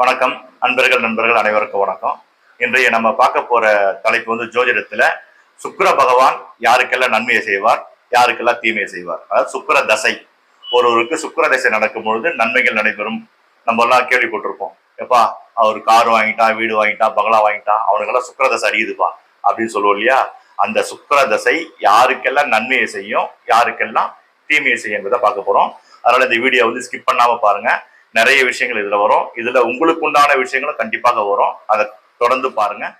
வணக்கம் அன்பர்கள் நண்பர்கள் அனைவருக்கும் வணக்கம். இன்றைய நம்ம பார்க்க போற தலைப்பு வந்து ஜோதிடத்துல சுக்கர பகவான் யாருக்கெல்லாம் நன்மையை செய்வார் யாருக்கெல்லாம் தீமையை செய்வார்? அதாவது சுக்கர தசை. ஒருவருக்கு சுக்கர தசை நடக்கும் பொழுது நன்மைகள் நடைபெறும். நம்ம எல்லாம் கேள்விப்பட்டிருப்போம். எப்பா அவர் கார் வாங்கிட்டான் வீடு வாங்கிட்டான் பங்களா வாங்கிட்டான் அவனுக்கெல்லாம் சுக்கர தசை அறியுதுப்பா அப்படின்னு சொல்லுவோம் இல்லையா? அந்த சுக்கர தசை யாருக்கெல்லாம் நன்மையை செய்யும் யாருக்கெல்லாம் தீமையை செய்யுங்கிறத பார்க்க போறோம். அதனால இந்த வீடியோ வந்து ஸ்கிப் பண்ணாம பாருங்க. நிறைய விஷயங்கள் இதுல வரும். இதுல உங்களுக்கு உண்டான விஷயங்களும் கண்டிப்பாக வரும். அதை தொடர்ந்து பாருங்க.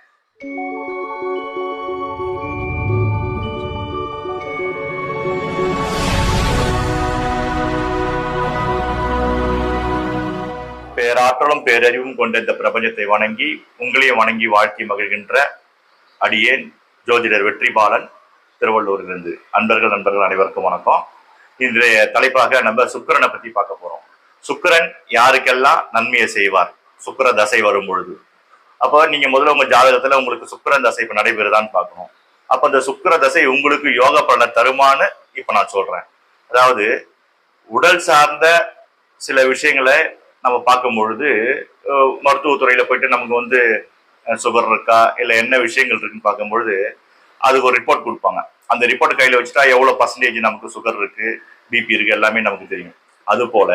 பேராற்றலும் பேரறிவும் கொண்ட இந்த பிரபஞ்சத்தை வணங்கி உங்களையும் வணங்கி வாழ்த்தி மகிழ்கின்ற அடியேன் ஜோதிடர் வெற்றிபாலன் திருவள்ளூரிலிருந்து. அன்பர்கள் நண்பர்கள் அனைவருக்கும் வணக்கம். இன்றைய தலைப்பாக நம்ம சுக்கரனை பத்தி பார்க்க போறோம். சுக்கரன் யாருக்கெல்லாம் நன்மையை செய்வார்? சுக்கர தசை வரும் பொழுது அப்போ நீங்க முதல்ல உங்க ஜாதகத்துல உங்களுக்கு சுக்கரன் தசை இப்ப நடைபெறுதான்னு பார்க்கணும். அப்ப அந்த சுக்கர தசை உங்களுக்கு யோக பலனை தருமான்னு இப்ப நான் சொல்றேன். அதாவது உடல் சார்ந்த சில விஷயங்களை நம்ம பார்க்கும் பொழுது மருத்துவத்துறையில போயிட்டு நமக்கு வந்து சுகர் இருக்கா இல்லை என்ன விஷயங்கள் இருக்குன்னு பார்க்கும்பொழுது அதுக்கு ஒரு ரிப்போர்ட் கொடுப்பாங்க. அந்த ரிப்போர்ட் கையில் வச்சுட்டா எவ்வளோ பர்சன்டேஜ் நமக்கு சுகர் இருக்கு பிபி இருக்கு எல்லாமே நமக்கு தெரியும். அது போல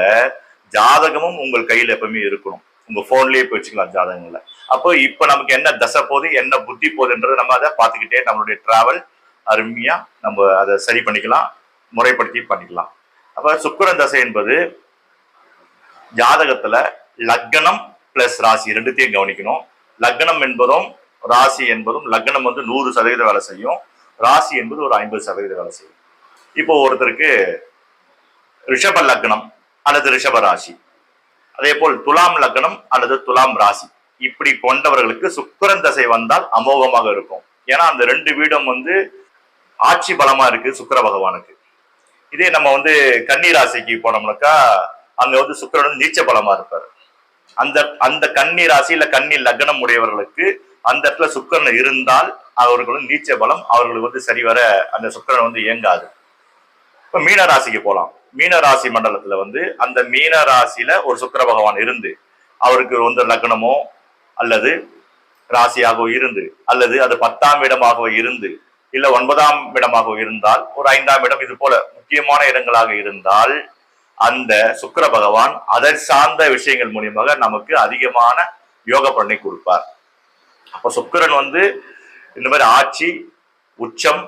ஜாதகமும் உங்கள் கையில் எப்பவுமே இருக்கணும். உங்க போன்லயே போய் வச்சுக்கலாம் ஜாதகங்களை அப்போ இப்ப நமக்கு என்ன தசை போகுது என்ன புத்தி போகுதுன்றதை நம்ம அதை பார்த்துக்கிட்டே நம்மளுடைய டிராவல் அருமையா நம்ம அதை சரி பண்ணிக்கலாம் முறைப்படுத்தி பண்ணிக்கலாம். அப்ப சுக்கிரன் தசை என்பது ஜாதகத்துல லக்னம் பிளஸ் ராசி ரெண்டுத்தையும் கவனிக்கணும். லக்னம் என்பதும் ராசி என்பதும் லக்னம் வந்து நூறு சதவீதம் வேலை செய்யும். ராசி என்பது ஒரு ஐம்பது சதவீதம் வேலை செய்யும். இப்போ ஒருத்தருக்கு ரிஷப லக்னம் அல்லது ரிஷப ராசி. அதே போல் துலாம் லக்னம் அல்லது துலாம் ராசி. இப்படி கொண்டவர்களுக்கு சுக்கரன் தசை வந்தால் அமோகமாக இருக்கும். ஏன்னா அந்த ரெண்டு வீடும் வந்து ஆட்சி பலமா இருக்கு சுக்கிர பகவானுக்கு. இதே நம்ம வந்து கன்னி ராசிக்கு போனோம்னாக்கா அங்க வந்து சுக்கரன் நீச்ச பலமா இருப்பாரு. அந்த அந்த கன்னி ராசி இல்ல கன்னி லக்னம் உடையவர்களுக்கு அந்த இடத்துல சுக்கிரன் இருந்தால் அவர்களும் நீச்ச பலம் அவர்களுக்கு வந்து சரிவர அந்த சுக்கரன் வந்து இயங்காது. இப்ப மீன ராசிக்கு போகலாம் மீன ராசி மண்டலத்துல வந்து அந்த மீன ராசியில ஒரு சுக்கர பகவான் இருந்து அவருக்கு வந்து லக்னமோ அல்லது ராசியாகவோ இருந்து அல்லது அது பத்தாம் இடமாகவோ இருந்து இல்ல ஒன்பதாம் இடமாகவோ இருந்தால் ஒரு ஐந்தாம் இடம் இது போல முக்கியமான இடங்களாக இருந்தால் அந்த சுக்கர பகவான் அதை சார்ந்த விஷயங்கள் மூலியமாக நமக்கு அதிகமான யோக பலனை கொடுப்பார். அப்ப சுக்கிரன் வந்து இந்த மாதிரி ஆட்சி உச்சம்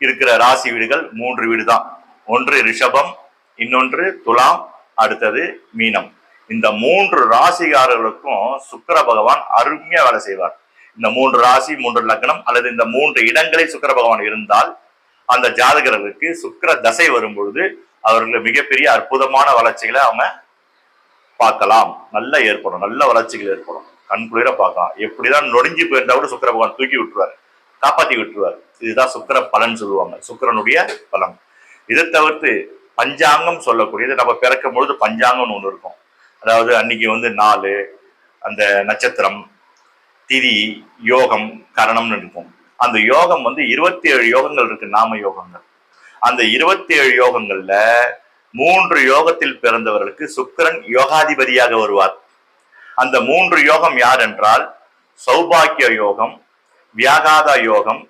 இருக்கிற ராசி வீடுகள் மூன்று வீடு தான் ஒன்று ரிஷபம் இன்னொன்று துலாம் அடுத்தது மீனம். இந்த மூன்று ராசிகாரர்களுக்கும் சுக்கிர பகவான் அருமையா வேலை செய்வார். இந்த மூன்று ராசி மூன்று லக்னம் அல்லது இந்த மூன்று இடங்களில் சுக்கிர பகவான் இருந்தால் அந்த ஜாதகர்களுக்கு சுக்கர தசை வரும் பொழுது அவர்களுக்கு மிகப்பெரிய அற்புதமான வளர்ச்சிகளை அவங்க பார்க்கலாம். நல்ல ஏற்படும் நல்ல வளர்ச்சிகள் ஏற்படும். கண் குளிர பார்க்கலாம். எப்படிதான் நொடிஞ்சு போயிருந்தா கூட சுக்கிர பகவான் தூக்கி விட்டுருவார் காப்பாத்தி விட்டுருவார். இதுதான் சுக்கிர பலன் சொல்லுவாங்க. சுக்கிரனுடைய பலன். இதை தவிர்த்து பஞ்சாங்கம் சொல்லக்கூடியது நம்ம பிறக்கும் பொழுது பஞ்சாங்கம்னு ஒன்று இருக்கும். அதாவது அன்னைக்கு வந்து நாலு அந்த நட்சத்திரம் திதி யோகம் கரணம்னு இருக்கும். அந்த யோகம் வந்து இருபத்தி ஏழு யோகங்கள் இருக்கு நாம யோகங்கள். அந்த இருபத்தி ஏழு யோகங்கள்ல மூன்று யோகத்தில் பிறந்தவர்களுக்கு சுக்கரன் யோகாதிபதியாக வருவார். அந்த மூன்று யோகம் யார் என்றால் சௌபாக்கிய யோகம் வியாகாத யோகம்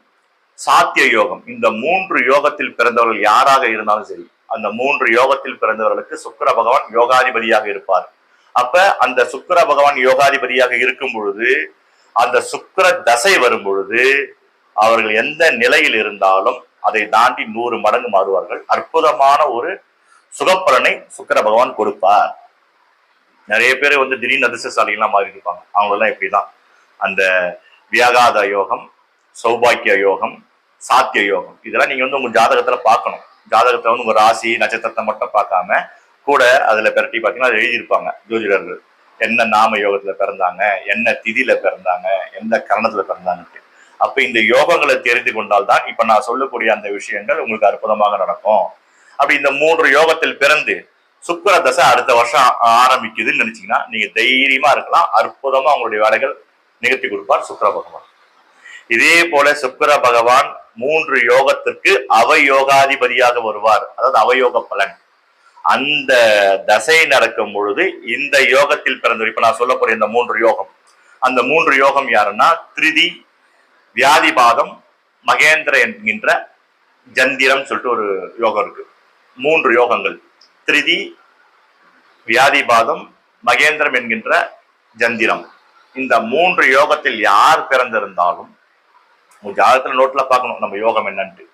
சாத்திய யோகம் இந்த மூன்று யோகத்தில் பிறந்தவர்கள் யாராக இருந்தாலும் சரி அந்த மூன்று யோகத்தில் பிறந்தவர்களுக்கு சுக்கர பகவான் யோகாதிபதியாக இருப்பார். அப்ப அந்த சுக்கிர பகவான் யோகாதிபதியாக இருக்கும் பொழுது அந்த சுக்கிர தசை வரும் பொழுது அவர்கள் எந்த நிலையில் இருந்தாலும் அதை தாண்டி நூறு மடங்கு மாறுவார்கள். அற்புதமான ஒரு சுகப்பலனை சுக்கிர பகவான் கொடுப்பார். நிறைய பேர் வந்து திடீர்னு அதிர்ஷ்டசாலிகள்லாம் மாறி இருப்பாங்க. அவங்களெல்லாம் எப்படிதான் அந்த வியாகாத யோகம் சௌபாக்கிய யோகம் சாத்திய யோகம் இதெல்லாம் நீங்க வந்து உங்க ஜாதகத்துல பார்க்கணும். ஜாதகத்தை வந்து உங்க ராசி நட்சத்திரத்தை மட்டும் பார்க்காம கூட அதுல பிரட்டி பார்த்தீங்கன்னா அதை எழுதியிருப்பாங்க ஜோதிடர்கள். என்ன நாம யோகத்துல பிறந்தாங்க என்ன திதியில பிறந்தாங்க எந்த கரணத்துல பிறந்தாங்கன்ட்டு. அப்ப இந்த யோகங்களை தெரிந்து கொண்டால் தான் இப்ப நான் சொல்லக்கூடிய அந்த விஷயங்கள் உங்களுக்கு அற்புதமாக நடக்கும். அப்படி இந்த மூன்று யோகத்தில் பிறந்து சுக்கர தசை அடுத்த வருஷம் ஆ- ஆரம்பிக்குதுன்னு நினைச்சீங்கன்னா நீங்க தைரியமா இருக்கலாம். அற்புதமா உங்களுடைய வேலைகள் நிகழ்த்தி கொடுப்பார் சுக்கர பகவான். இதே போல சுக்கர பகவான் மூன்று யோகத்திற்கு அவயோகாதிபதியாக வருவார். அதாவது அவயோக பலன். அந்த தசை நடக்கும் பொழுது இந்த யோகத்தில் பிறந்த இப்ப நான் சொல்லக்கூடிய இந்த மூன்று யோகம். அந்த மூன்று யோகம் யாருன்னா திருதி வியாதிபாதம் மகேந்திர என்கின்ற ஜந்திரம் சொல்லிட்டு ஒரு யோகம் இருக்கு. மூன்று யோகங்கள். திருதி வியாதிபாதம் மகேந்திரம் என்கின்ற ஜந்திரம். இந்த மூன்று யோகத்தில் யார் பிறந்திருந்தாலும் உங்க ஜாதகத்துல நோட்ல பார்க்கணும் நம்ம யோகம் என்னன்ட்டு.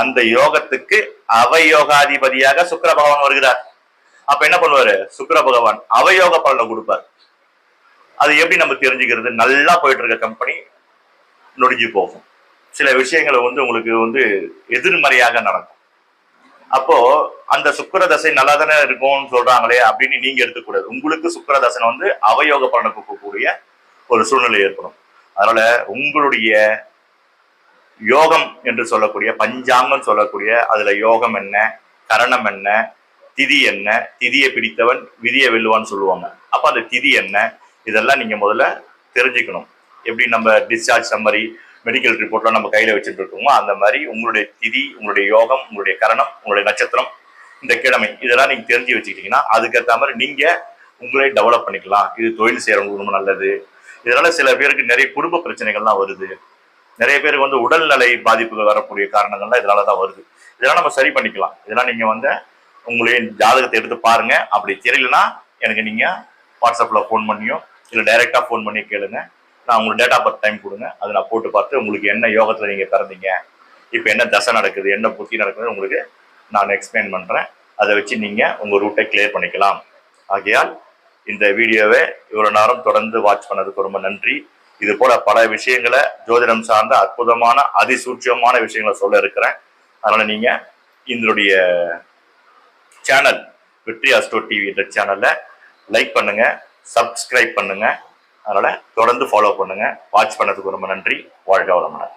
அந்த யோகத்துக்கு அவயோகாதிபதியாக சுக்கர பகவான் வருகிறார். அப்ப என்ன பண்ணுவாரு? சுக்கர பகவான் அவயோக பலனை கொடுப்பார். அது எப்படி நம்ம தெரிஞ்சுக்கிறது? நல்லா போயிட்டு இருக்க கம்பெனி நொடிஞ்சு போகும். சில விஷயங்களை வந்து உங்களுக்கு வந்து எதிர்மறையாக நடக்கும். அப்போ அந்த சுக்கர தசை நல்லா தானே இருக்கும்னு சொல்றாங்களே அப்படின்னு நீங்க எடுத்துக்கூடாது. உங்களுக்கு சுக்கர தசனை வந்து அவயோக பலனை கொடுக்கக்கூடிய ஒரு சூழ்நிலை ஏற்படும். அதனால உங்களுடைய யோகம் என்று சொல்லக்கூடிய பஞ்சாங்கம் சொல்லக்கூடிய அதுல யோகம் என்ன கரணம் என்ன திதி என்ன திதியை பிடித்தவன் விதியை வெல்லுவான்னு சொல்லுவாங்க. அப்ப அந்த திதி என்ன இதெல்லாம் நீங்க முதல்ல தெரிஞ்சுக்கணும். எப்படி நம்ம டிஸ்சார்ஜ் சம்மரி மெடிக்கல் ரிப்போர்ட்லாம் நம்ம கையில வச்சுட்டு இருக்கோமோ அந்த மாதிரி உங்களுடைய திதி உங்களுடைய யோகம் உங்களுடைய கரணம் உங்களுடைய நட்சத்திரம் இந்த கிழமை இதெல்லாம் நீங்க தெரிஞ்சு வச்சுக்கிட்டீங்கன்னா அதுக்கேற்ற மாதிரி நீங்க உங்களே டெவலப் பண்ணிக்கலாம். இது தொழில் செய்யறவங்களுக்கு ரொம்ப நல்லது. இதனால சில பேருக்கு நிறைய குடும்ப பிரச்சனைகள்லாம் வருது. நிறைய பேருக்கு வந்து உடல்நிலை பாதிப்புகள் வரக்கூடிய காரணங்கள்லாம் இதனால தான் வருது. இதெல்லாம் நம்ம சரி பண்ணிக்கலாம். இதெல்லாம் நீங்கள் வந்து உங்களுடைய ஜாதகத்தை எடுத்து பாருங்க. அப்படி தெரியலனா எனக்கு நீங்கள் வாட்ஸ்அப்பில் ஃபோன் பண்ணியோ இல்லை டைரெக்டாக ஃபோன் பண்ணி கேளுங்க. நான் உங்களுக்கு டேட்டா பர்த் டைம் கொடுங்க. அதை நான் போட்டு பார்த்து உங்களுக்கு என்ன யோகத்தில் நீங்கள் பிறந்தீங்க இப்போ என்ன தசை நடக்குது என்ன புத்தி நடக்குது உங்களுக்கு நான் எக்ஸ்பிளைன் பண்ணுறேன் அதை வச்சு நீங்கள் உங்கள் ரூட்டை கிளியர் பண்ணிக்கலாம். ஆகையால் இந்த வீடியோவை இவ்வளோ நேரம் தொடர்ந்து வாட்ச் பண்ணதுக்கு ரொம்ப நன்றி. இது போல பல விஷயங்களை ஜோதிடம் சார்ந்த அற்புதமான அதிசூட்சமான விஷயங்களை சொல்ல இருக்கிறேன். அதனால நீங்க இதனுடைய சேனல் வெற்றி அஸ்டோ டிவி என்ற சேனலை லைக் பண்ணுங்க சப்ஸ்கிரைப் பண்ணுங்க. அதனால தொடர்ந்து ஃபாலோ பண்ணுங்க. வாட்ச் பண்ணதுக்கு ரொம்ப நன்றி. வாழ்க வளமுடன்.